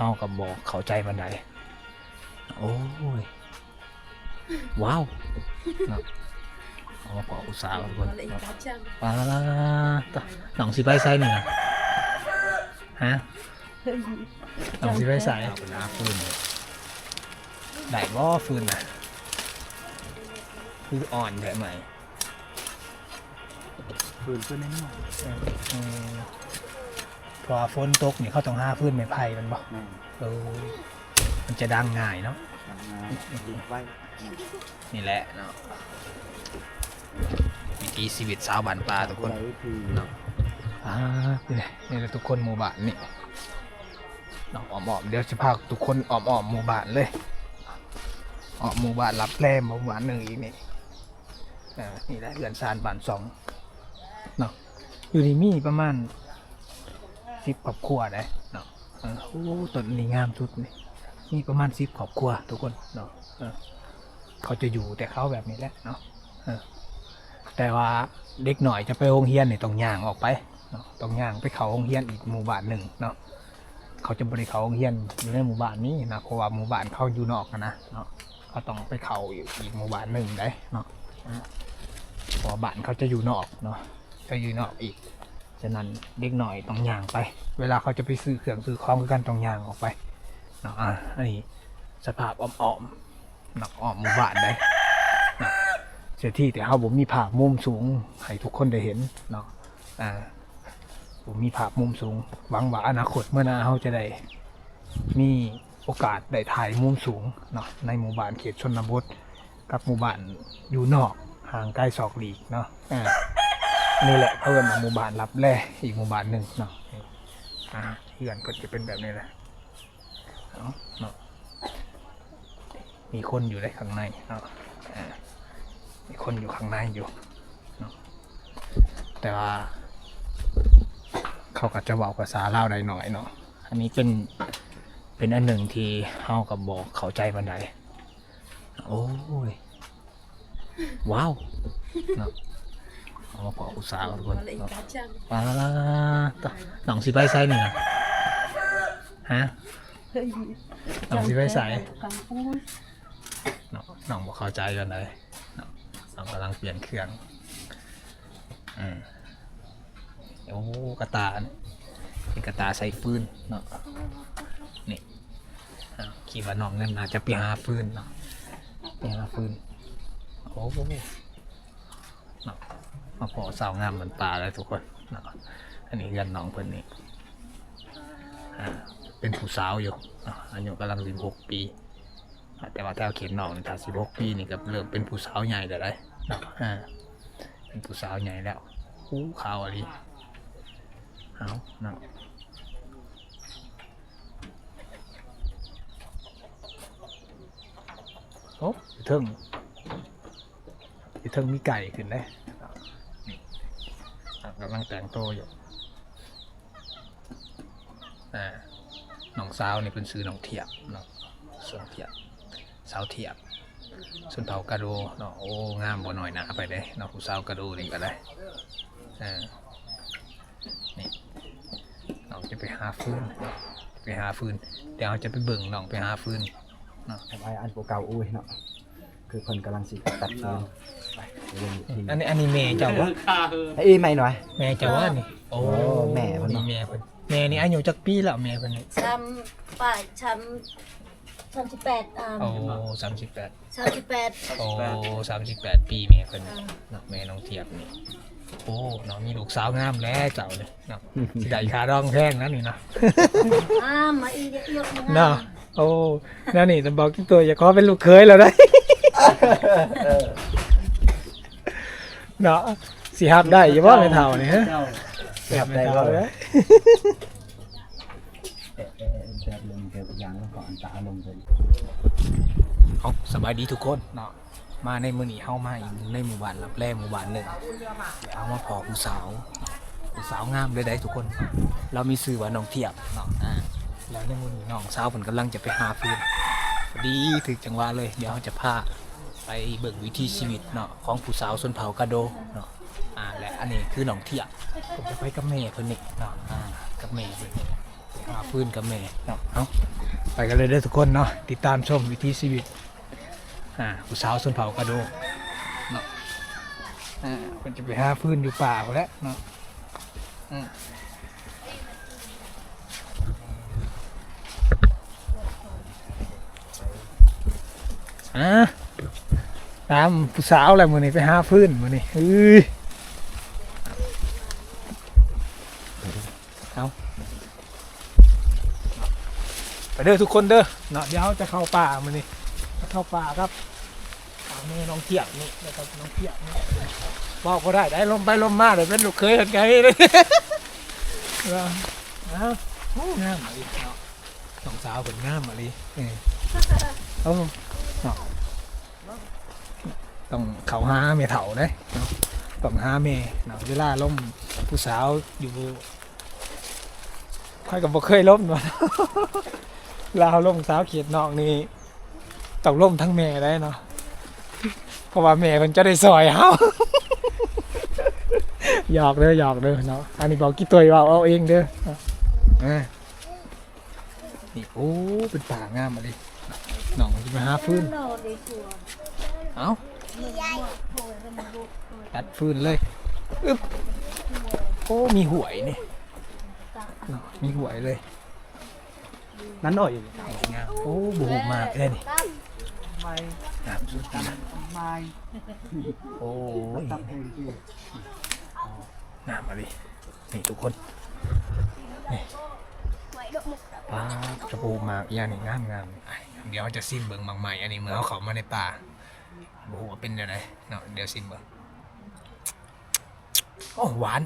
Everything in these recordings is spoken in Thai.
ฮากับบอกเข้าใจมันไดโอ้ย ว้าวเนาะเอามาพออุตสาห์ก่อนเนาะปลาตะหนองสิไปไซนี่นะฮะหนองสิไปไซเอาเป็นอาฟืนเลยได้บ่ฟืนนะคืออ่อนแบบไหนฟืนฟืนนิดหน่อย เออพอฝนตกนี่เขาต้องหาฟืนไม้ไผ่มันบ่แม่เออมันจะดังง่ายเนาะทำงานยิงไว้นี่แหละเนาะวิถีชีวิตสาวบ้านป่าทุกคนใช้วิธีเนาะอ่านี่แหละนี่แหละทุกคนหมู่บ้านนี่เนาะอ้อมๆเดี๋ยวจะพาทุกคนอ้อมๆหมู่บ้านเลยอ้อมหมู่บ้านรับแรมหมู่บ้านหนึ่งอีกนี่อ่านี่แหละเรือนซานบ้านสองเนาะอยู่นี่มีประมาณ สิบครอบครัวได้เนาะออโอ้ต้นนี้งามสุดนี่มีประมาณสิบครอบครัวทุกคนเนาะเขาจะอยู่แต่เขาแบบนี้แหละเนาะแต่ว่าเด็กหน่อยจะไปโรงเรียนเนี่ยต้องย่างออกไปเนาะต้องย่างไปเขาโรงเรียนอีกหมู่บ้านหนึ่งเนาะเขาจะบริเขาโรงเรียนอยู่ในหมู่บ้านนี้นะเพราะว่าหมู่บ้านเขาอยู่นอกนะเนาะเขาต้องไปเขาอยู่อีกหมู่บ้านหนึ่งได้เนาะเพราะบ้านเขาจะอยู่นอกเนาะจะอยู่นอกอีก ฉะนั้นเด็กหน่อยต้องย่างไป เวลาเขาจะไปซื้อเครื่องซื้อของกันต้องย่างออกไปเนาะอ่าอันนี้สภาพอ่อมๆเนาะอ่อมหมู่บ้านได้เสียที่แต่เขาผมมีภาพมุมสูงให้ทุกคนได้เห็นเนาะอ่าผมมีภาพมุมสูงหวังว่าอนาคตเมื่อหนาเขาจะได้มีโอกาสได้ถ่ายมุมสูงเนาะในหมู่บ้านเขตชนบทกับหมู่บ้านอยู่นอกห่างไกลศอกหลีกเนาะอ่า นนี้แหละเขาเรียกว่าหมู่บ้านรับแร่อีกหมู่บ้านหนึ่งเนาะอ่าเพื่อนก็จะเป็นแบบนี้แหละเนาะมีคนอยู่ได้ข้างในเนาะมีคนอยู่ข้างในอยู่เนาะแต่ว่า เขาก็จะบอกภาษาลาวได้หน่อยเนาะอันนี้เป็นเป็นอันหนึ่งที่เฮากับบอกเข้าใจมันไดโอ้ยว้าวเนาะ เอามาพออุตสาห์ก่อนทุกคนเนาะปลาตะหนองสิไปไซนี่นะฮะหนองสิไปไซน้องน้องบอกเข้าใจกันเลยน้องน้องกำลังเปลี่ยนเครื่องอืมโอ้กระตาเนี่ยเป็นกระตาใส่ฟืนเนาะนี่อ้าวคิดว่าน้องนั่นน่าจะไปหาฟืนเนาะไปหาฟืนโอ้โหเนาะ มาพอสาวงามเหมือนปลาเลยทุกคนนะอันนี้ยันน้องเพิ่อนนี่อ่าเป็นผู้สาวอยู่เนาะอายุกำลังสิบหกปี แต่ว่าถ้าเขียนน้องนี่ถ้าสิบหกปีนี่ก็เริ่มเป็นผู้สาวใหญ่แล้วได้เนะอ่าเป็นผู้สาวใหญ่แล้วอู้ขาวอะไรเอาเนาะโอ้ยเทิงยเทิงมีไก่ขึ้นเลย กำลังแต่งโตอยู่อ่าน้องสาวนี่เป็นซื้อน้องเทียบเนาะซื้อน้องเทียบสาวเทียบส่วนเผากระโดเนาะโอ้งามบ่หน่อยหนาไปเลยเนาะผู้สาวกระโดนี่ก็ได้อ่านี่น้องจะไปหาฟืนไปหาฟืนเดี๋ยวเราจะไปเบิ่งน้องไปหาฟืนเนาะไว้อันเก่าอุ้ยเนาะ คือคนกำลังสิตัดฟืนไปเรื่องที่อันนี้อันนี้แม่เจ้าวะเอ้ยไม่หน่อย แม่เจ้าวะนี่ โอ้โอ้แม่เพิ่นนี่เนาะ แม่เพิ่นแม่นี่อายุจักปีแล้วแม่เพิ่นนี่ช้ำป่ายช้ำช้ำสิบแปดอ่าโอ้สามสิบแปดช้ำสิบแปดโอ้สามสิบแปดปีแม่เพิ่นเนาะแม่น้องเทียบนี่ โอ้น้องมีลูกสาวงามแล้วเจ้าเลยเนาะสิได้คาดองแพงนะนี่นะอ่ามาอีกเยอะๆเนาะโอ้นั่นนี่จะบอกที่ตัวอย่าขอเป็นลูกเคยแล้วได้ เนาะสิฮับได้อยังว่าไม่เท่านี่ฮะเก็บได้ม่ก็เท่าเลเลยยแบบลงเก็บอย่างแล้วก่อนตาลงเลยเอาสบายดีทุกคนเนาะมาในมือนี้เข้ามาอีกในหมู่บ้านรับแร่หมู่บ้านหนึ่งเอามาพอผู้สาวผู้สาวงามเลยได้ทุกคน เรามีสื่อว่าน้องเทียบเนาะอ่าแล้วในมือนี้น้องสาวผมกำลังจะไปหาฟืนพอดีถึงจังหวะเลย เดี๋ยวเราจะพา ไปเบิ่งวิถีชีวิตเนาะของผู้สาวชนเผ่ากาโดเนาะอ่าและอันนี้คือหนองเทียผมจะไปกับแม่เพิ่นนี่เนาะอ่ากับแม่เพิ่นนี่หาฟื้นกับแม่เนาะเอาไปกันเลยเด้อทุกคนเนาะติดตามชมวิถีชีวิตอ่าผู้สาวชนเผ่ากระโดเนาะอ่าคนจะไปหาพื้นอยู่ป่าเขาแหล้วเนาะอืม อ่า ตามผู้สาวอะไรมือนี้ไปหาพื้นมือนี้เอ้ยเอาไปเด้อทุกคนเด้อเนาะเดี๋ยวจะเข้าป่ามือนี้เข้าป่าครับป่าแม่น้องเทียบนี่นะครับน้องเทียบนี่บอกก็ได้ได้ลมไปลมมาเดี๋ยวเป็นลูกเคยเห็นไงเลยว่าอ้าวโอ้งามมาดิเนาะน้องสาวเป็นงามมาดิเออเอาเนาะ ต้องเขาหาเมเถาเด้เนาะต้องหาเมเนาะเวลาล้มผู้สาวอยู่ค่อยกับบ่เคยล้มเนาะลาวล่มสาวเขียดนอกนี่ต้องล่มทั้งแม่ได้เนาะเพราะว่าแม่มันจะได้ซอยเฮาหยอกเด้อหยอกเด้อเนาะอันนี้บอกกี่ตัวว่าเอาเองเด้อเอาอ่านี่โอ้เป็นป่างามมาเลยน้องจะมาหาฟืนนอนในสวนเอา มันหมดโผล่แล้วมันบุกตัดฟืนเลยอึ๊บโอ้มีหวยนี่เนาะมีหวยเลย นั่นหน่อยงามโอ้บูมากเลยนี่ตั้มไม่งามสุดนะไม่โอ้ยตับเองที่งามมาดินี่ทุกคนไหวดอกมุกป้าจะปูมากอย่างนี้งามงามไอ้เดี๋ยวจะซิมเบิงบางใหม่อันนี้เมื่อเขาเข้ามาในป่า บูว่าเป็นยังไงเนาะเดี๋ยวซิมเบิงโอ้หวาน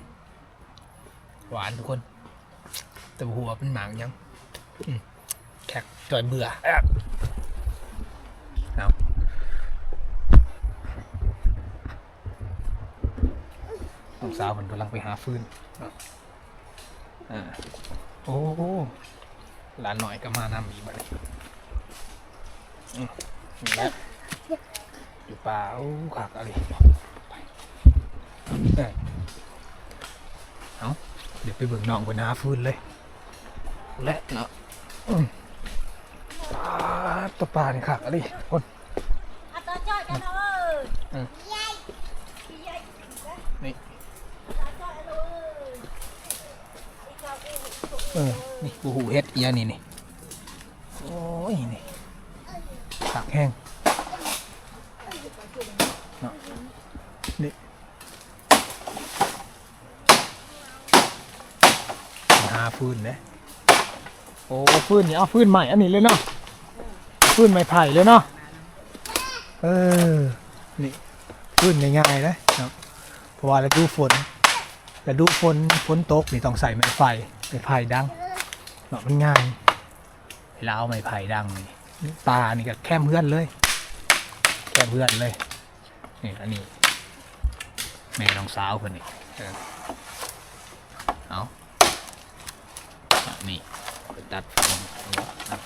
หวานทุกคน แต่บูว่าเป็นหมากยังแขกจอยเบื่อแอบเอาลูกสาวมันกำลังไปหาฟืนอ่าโอ้หลานหน่อยก็มานำอีกบัดนี้อืมนี่แหละ อยู่ป่าโอ้ขากอะไรไปเอาเดี๋ยวไปเบิ่งน้องบนหาฟื้นเลย และเนาะอืมปลาตวปลานี่ขากอะไรคนอะตาจ้อยกันเอ้ยอืมใหญ่ใหญ่นี่ตาจ้อยเอ้ยไอ้เออ นี่กูหูเฮ็ดอีนนี่นี่ โอ้ย นี่ขากแห้งเนาะนี่หา ฟืนนะโอ้ฟืนนี่เอาฟืนใหม่อันนี้เลยเนาะฟืนไม้ไผ่เลยเนาะเออนี่ฟืนง่ายๆนะเนาะเพราะว่าฤดูฝนฤดูฝนฝนตกนี่ต้องใส่ไม้ไฟไม้ไผ่ดังเนาะมันง่ายเวลาเอาไม้ไผ่ดังนี่ปลานี่ก็แค่เพื่อนเลย แค่เพื่อนเลยนี่อันนี้แม่น้องสาวคนนี้เออเอาอะนี่ ไปตัดฟืนเอาตัด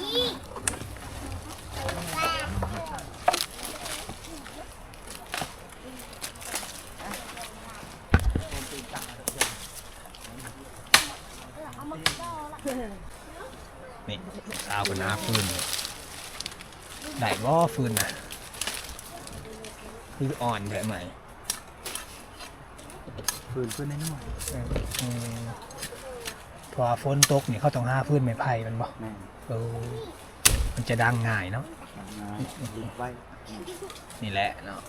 นี่นี่สาวคนหน้าฟืนได้ว่า ฟืนนะคืออ่อนแบบไหนฟืนฟืนน้อยเออเออพอฝนตกนี่เขาต้องห้าพื้นไม้ไผ่มันบ่แม่เออมันจะดังง่ายเนาะงานดีไว้นี่แหละเนาะ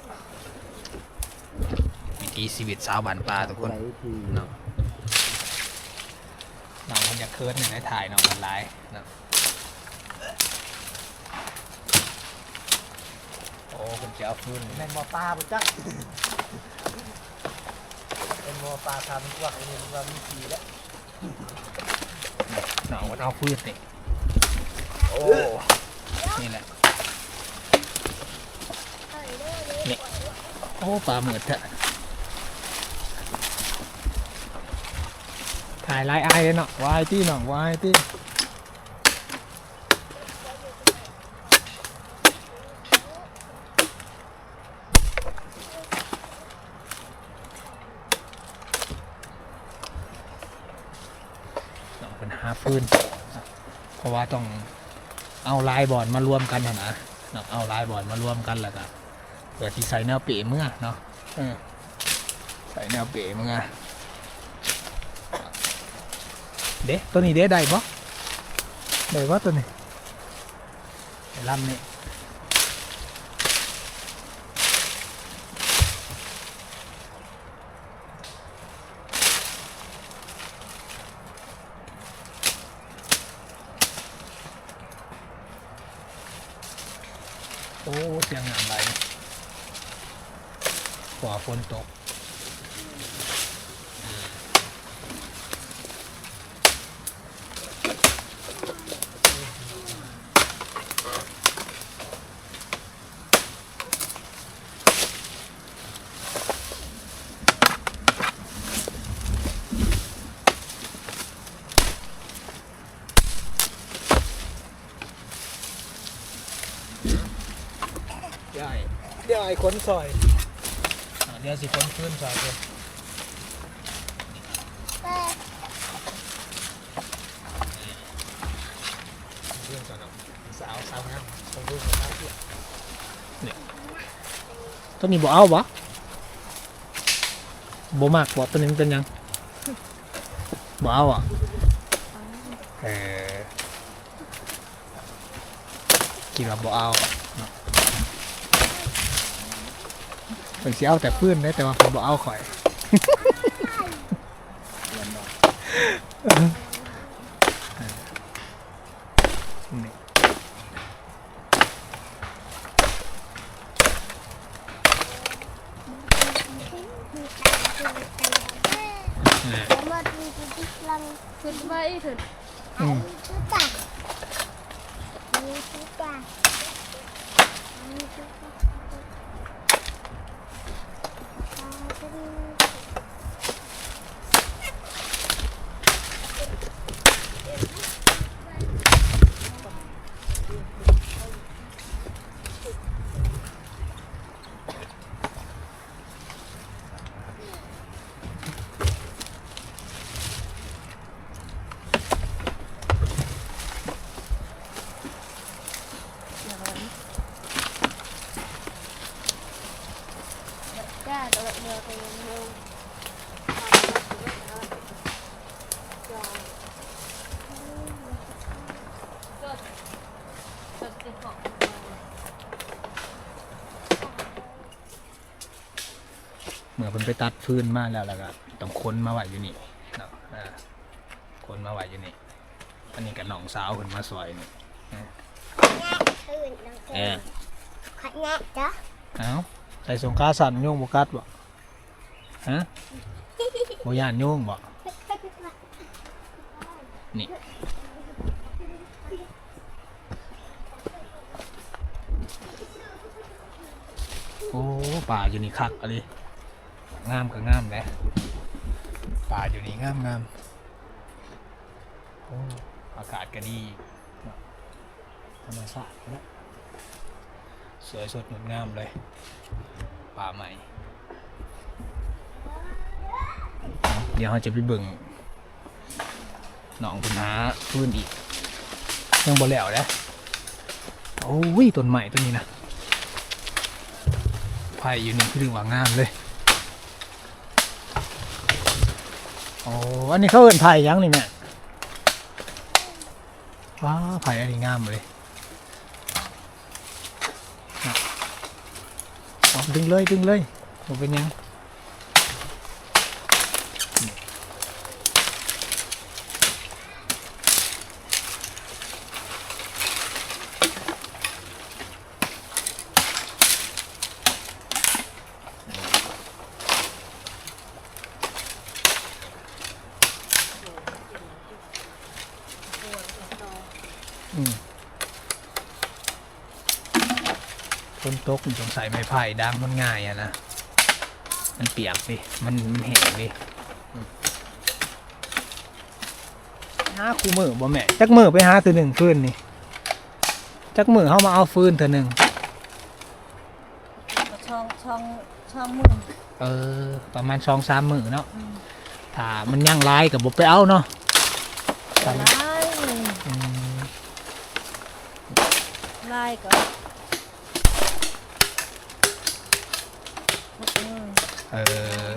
วิถีชีวิตสาวบ้านป่าทุกคนไรทีเนาะน้องมันจะเคิร์ดในถ่ายน้องมันไลฟ์เนาะ โอ้คุณจะเอาพื้นแม่นบ่ปลาบ่จักเออเป็นโมปลาทำกว่าไอ้นี่มันว่ามีสีแล้วหนองมันเอาพืชนี่โอ้นี่แหละนี่โอ้ปลาหมึกเถอะถ่ายไลน์ไอายเลยเนาะวายที่หนองวายที่หนองเป็นหา ฟืน เพราะว่าต้องเอาลายบอร์ดมารวมกันนะนะเนาะเอาลายบอร์ดมารวมกันแล้วก็เปิดที่ใส่แนวเป๋เมื่อเนาะเออใส่แนวเป๋เมื่อเด้ตัวนี้เด้ได้ปะได้ปะตัวนี้ไอ้ลำนี่โอ้เสียงงานไรขวา ฝนตกใหญ่เดี๋ยวไอ้คนซอยอ่า เดี๋ยวสิคนขึ้นซอยเลยแต่เรื่องก่อนเนาะสาวสาวงามต้องดูสาวเที่ยวนี่ตัวนี้บ่เอาบ่บ่มากบ่ตัวนี้มันเป็นหยังบ่เอาอะเออกินว่าบ่เอา เนาะเป็นสิเอาแต่พื้นได้แต่ว่าผมบ่เอาข่อยนี่มาดูที่ลังขึ้นไปถึงอืมชุดตามีชุดตามีชุดตา จ้าตัว เดียวตัวเดียวก็ก็จะขอเหมือนเพิ่นไปตัดฟืนมาแล้วแล้วก็ต้องค้นมาไว้อยู่นี่เนาะอ่าค้นมาไว้อยู่นี่อันนี้กับน้องสาวเพิ่นมาซอยนี่ตื่นน้องเอเก๋อขัดแง่จ้ะเอ้าใส่สงขาสั่นโยงบ่กัดบ่ ฮะบ่ย่านโยงบ่นี่โอ้ป่าอยู่นี่คักอะไรงามก็งามแหละป่าอยู่นี่งามงามโอ้อากาศก็ดีเนาะธรรมชาตินะสวยสดงดงามเลย ป่าใหม่ เดี๋ยวเราจะไปเบิ่งหนองคุณหาพื้นอีกยังบ่แล้วนะโอ้ยต้นใหม่ต้นนี้นะไผ่อยู่นี่คือถึงว่างามเลยโอ้อันนี้เขาเอินไผ่ยังนี่แม่ว้าไผ่อันนี้งามเลยดึงเลยดึงเลยบ่เป็นยัง สงสัยไม้ไผ่ดังมันง่ายอะนะ มันเปียกดิมันมันแห้งดิอืมหาคูมือบ่แม่จักมือไปหาตัวหนึ่งฟืนนี่จักมือเข้ามาเอาฟืนตัวหนึ่งก็ช่องช่องช่องมือเออ ประมาณสองสามมือเนาะอืมถ้ามันย่างลายกับบ่ไปเอาเนาะก็ไล่อืมไล่ก็หกมือ เออ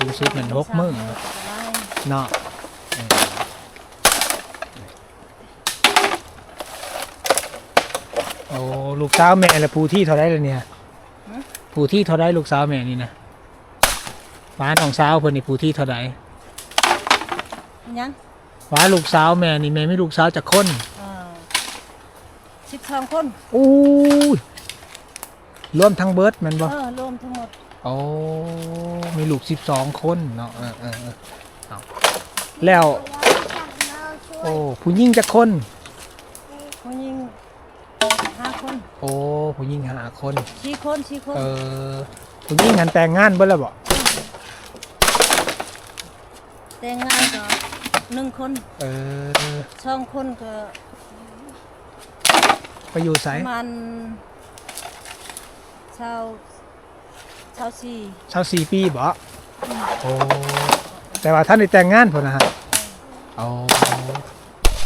ดูซิมันหกมือสาก็ไล่เนาะเออโอ้ลูกสาวแม่ละผู้ที่เท่าไรเลยเนี่ยผู้ที่เท่าไรลูกสาวแม่นี่นะฟ้าน้องสาวเพิ่นนี่ผู้ที่เท่าไรยังฟ้าลูกสาวแม่นี่แม่ไม่ลูกสาวจากคนอ่าสิบสองคนอู้ย รวมทั้งเบิร์ดแมันบ่เออรวมทั้งหมดโอ้มีลูกสิบสองคนเนาะเออเออเออเอาแล้วจับเราช่วยโอ้ผู้หญิงจากคน ผู้หญิงห้าคนโอ้ผู้หญิงห้าคน สี่คนสี่คนเออผู้หญิงงานแต่งงานเบิ่แล้วบ่แต่งงานก็หนึ่งคนเออสองคนก็ไปอยู่ไสประมาณ ชาวชาวสี่ชาวสี่ปีบ่โอ้แต่ว่าท่านได้แต่งงานพุ่นนะฮะเอา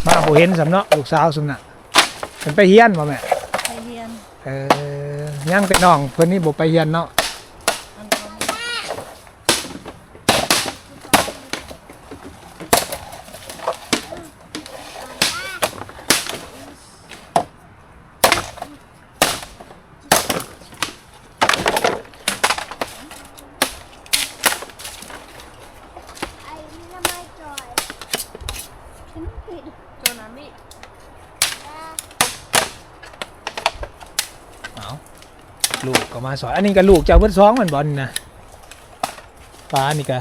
มาบ่เห็นสำเนาะลูกสาวสำน่ะเพิ่นไปเฮียนบ่แม่ ไปเรียน เออยังแต่น้องเพิ่นนี่บ่ไปเฮียนเนาะ อันก็ ไอ้นี่ทำไมจอยฉันผิด โจนามิ อะ เอาลู กก็มาสอนอันนี้ก็ลูกเจ้าเบิดสองแมันบ่นี่นะฟ้านี่ก็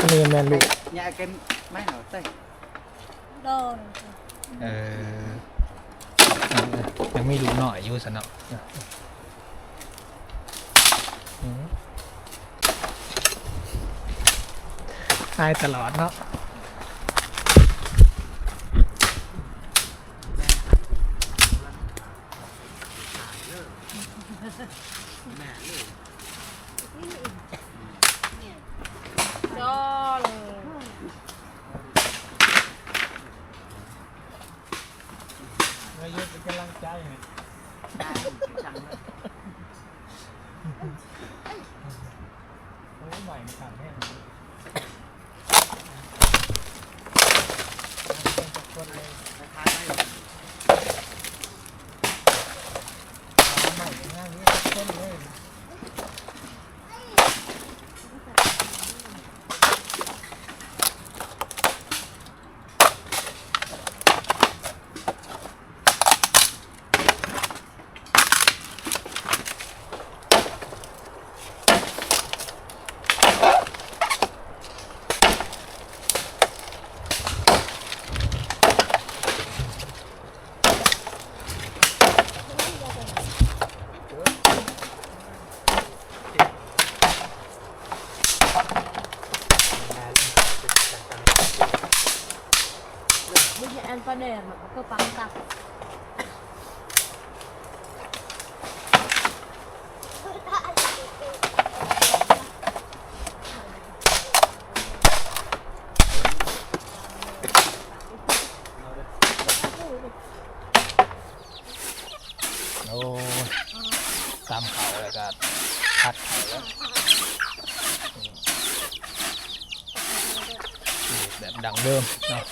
อันนี้แม่นลูก nhà cái máy nào tay โดนเออเออยังมีลูกหน่อยอยู่สนเนาะอืมอายตลอดเนาะ โดน มาเยอะเป็นกำลังใจโอ้ยใหม่สั่งแห้งคนเลยใหม่ง่ายนี้คนเลย ไม่ ใช่อันประเด็นมันก็ปังตัก โอ้ตามเขาแล้วก็พัดเขาแล้วอืมแบบดังเดิมเนาะ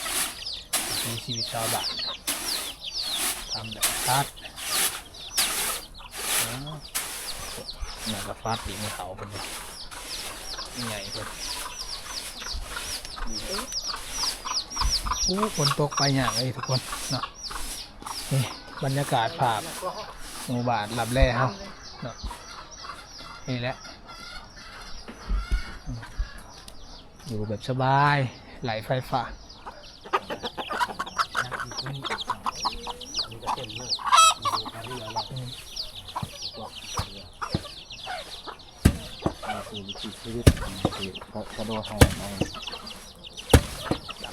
มีชีวิตชาวบ้านทำแบบพัดนี่ก็ฟัดดินเขาเป็นไงยังไงเพิ่นโอ้ฝนตกไปอย่างเลยทุกคนเนาะนี่บรรยากาศภาพหมู่บ้านหลับแร่เฮาเนาะนี่แหละอยู่แบบสบายไหลไฟฟ้า ชีวิตคือ กกระโดดแทนไป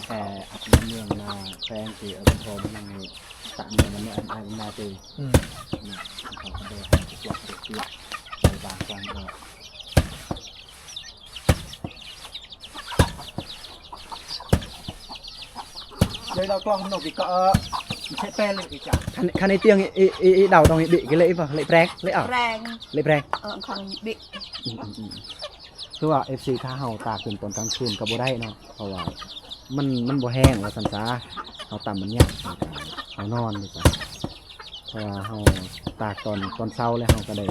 แต่อันเมืองมาแฟงคือเอาเป็นโทมันนั่งนี่ตะเมืองมันไม่อันอันนาตีอืมนี่เขากระโดดแทนทุกวันทุกเดือนในบางครั้งก็เลยเรากล้องนกอีกก็เออใช้แป้นเลยอีกจ้ะ คันคันในเตียงอีอีอีเดาตรงนี้บิ cái lễ vào lễ brek lễ ở แรง lễ brek เออของบิอืมอืมอืม คือว่า FC ถ้าเฮาตากขึ้นตอนกลางคืนก็บ่ได้เนาะเพราะว่ามันมันบ่แห้งว่าซั่นซะเฮาตำมันยากเฮานอนนี่จ้ะเพราะว่าเฮาตากตอนตอนเช้าแล้วเฮาก็ได้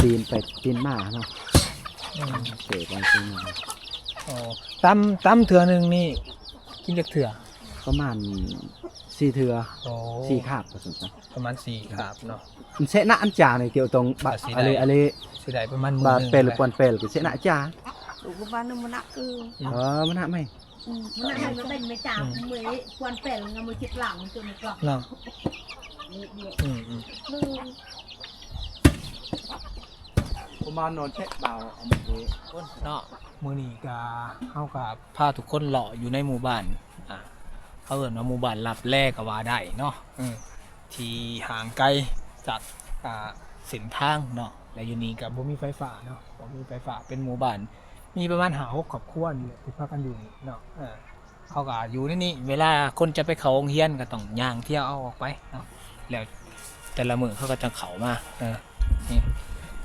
ปีนไปปีนมาเนาะอืมเสกวันปีนมาอ๋อตำตำเถื่อหนึ่งนี่กินจากเถื่อ ประมาณ4เทื่อโอ้4คาบว่าซั่นซะประมาณสี่ครับเนาะ มันเสะหน้าอันจานี่เกี่ยวตรงบะอะสิได้อะไรอะไรสิได้ประมาณหมืบาหนึ่งเปลหรือควันเปลก็เสะหน้าจาดูกบ้านนึงมันนักคือเออมันหน้าไหมอืมมันนักมันเป็นไม่จ่าเหมือนควันเป็ดงามือคิดหลังจนกลับเนาะนี่เดียวอืมอืมลืมประมาณนอนเช็ดเบาเอามาดูคนเนาะมือนี้กาเฮากับพาทุกคนเลาะอยู่ในหมู่บ้านอะ เขาเอิ้นว่าหมู่บ้านรับแลก็ว่าได้เนาะอืมที่ห่างไกลจากอ่าเส้นทางเนาะและอยู่นี่กับบ่มีไฟฟ้าเนาะบ่มีไฟฟ้าเป็นหมู่บ้านมีประมาณหาหกครอบครัวนี่แหละที่พากันอยู่นี่เนาะเออเขาก็อยู่ในนี่เวลาคนจะไปเขาโรงเรียนก็ต้องย่างเที่ยวเอาออกไปเนาะแล้วแต่ละมือเขาก็จะเขามาเออนี่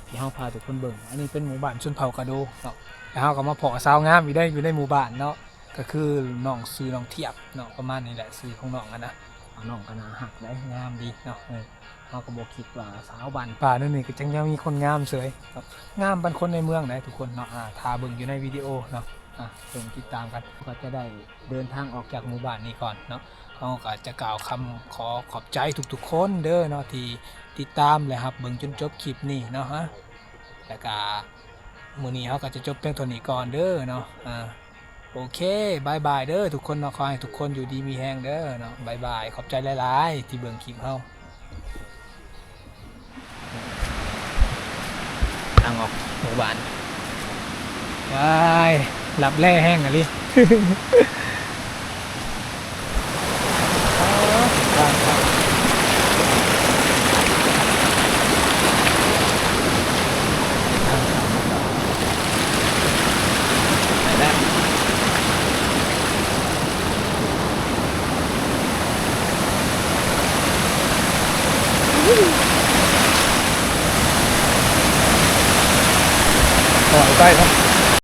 ที่เฮาพาทุกคนเบิ่งอันนี้เป็นหมู่บ้านชนเผ่ากระโดเนาะแล้วเฮาก็มาเพาะสาวงามอยู่ได้อยู่ในหมู่บ้านเนาะ ก็คือน้องซื้อน้องเทียบเนาะประมาณนี้แหละซื้อของน้องอะนะเอาน้องก็น่าหักได้งามดีเนาะเออเฮาก็บ่คิดว่าสาวบ้านป่านั่นนี่ก็จังยังมีคนงามเสยเนาะงามเป็นคนในเมืองนะทุกคนเนาะอ่าทาเบิ่งอยู่ในวิดีโอเนาะอะเบิ่งติดตามกันก็จะได้เดินทางออกจากหมู่บ้านนี้ก่อนเนาะเขาก็จะกล่าวคำขอขอบใจทุกๆคนเด้อเนาะที่ติดตามเลยครับเบิ่งจนจบคลิปนี้เนาะฮะแล้วก็มื้อนี้เขาก็จะจบเพียงเท่านี้ก่อนเด้อเนาะอ่า โอเคบายบายเด้อทุกคนเนาะขอให้ทุกคนอยู่ดีมีแฮงเด้อเนาะบายบายขอบใจหลายๆ ที่เบิ่งคลิปเฮาทางออกหมู่บ้านว้ายหลับแร่แห้งอะลิ